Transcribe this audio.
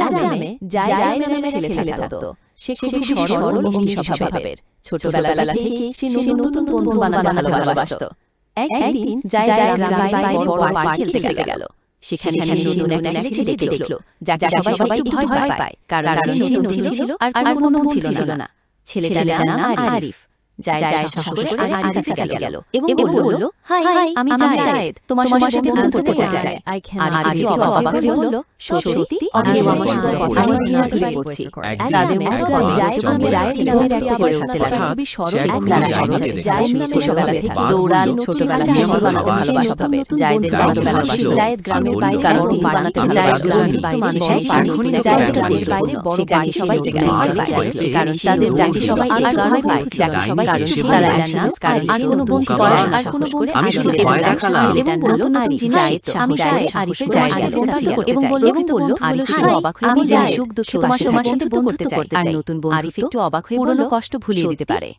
নামে ছেলে ছেলে থাকতো। সে খুবই সরল ও মিষ্টি স্বভাবের। ছোটবেলা থেকে সে নতুন বন্ধু বানাতে ভালোবাসত। একদিন গ্রামের বাইরে বড় পার্ক খেলতে গেল। সেখানে নতুন একটা ছেলে দেখল যাকে সবাই একটু ভয় ভয় পায়। কারণ সে নতুন ছিল আর কোনো ছিল না। ছেলেটার নাম আরিফ। জায়েদ সাহস করে আরিফের কাছে গেল এবং বলল হাই হাই আমি জায়েদ তোমার সাথে করতে চাই। আর অবাক সত্যি আমি আমার সাথে কথা বলছি। তাদের মধ্যে জায়েদ নামে জায়েদ নামের এক ছেলের সাথে লাগা খুবই সরল এক রাজা জায়েদ নামে ছোটবেলা থেকে দৌড়ান ছোটবেলা জায়েদের জায়েদ গ্রামের বাইরে কারণ বানাতে জায়েদ গ্রামের বাইরে সেই পানি জায়েদ গ্রামের বাইরে বড় বাড়ি সবাই কারণ তাদের জাতি সবাই আর যাকে সবাই কারণ তারা একসাথে কারণ আর কোনো বন্ধু আর কোনো বন্ধু আমি শুধু ভয় দেখালাম। এবং বলল আরি জায়েদ আমি জায়েদ আরিফের জায়েদ কাছে গেল এবং বলল এবং বলল আরিফ একটু অবাক হয়ে আমি জায়েদ সুখ দুঃখ তোমার তোমার সাথে বন্ধুত্ব করতে চাই। আর নতুন বন্ধু আরিফ একটু অবাক হয়ে পুরনো কষ্ট ভুলিয়ে দিতে পারে।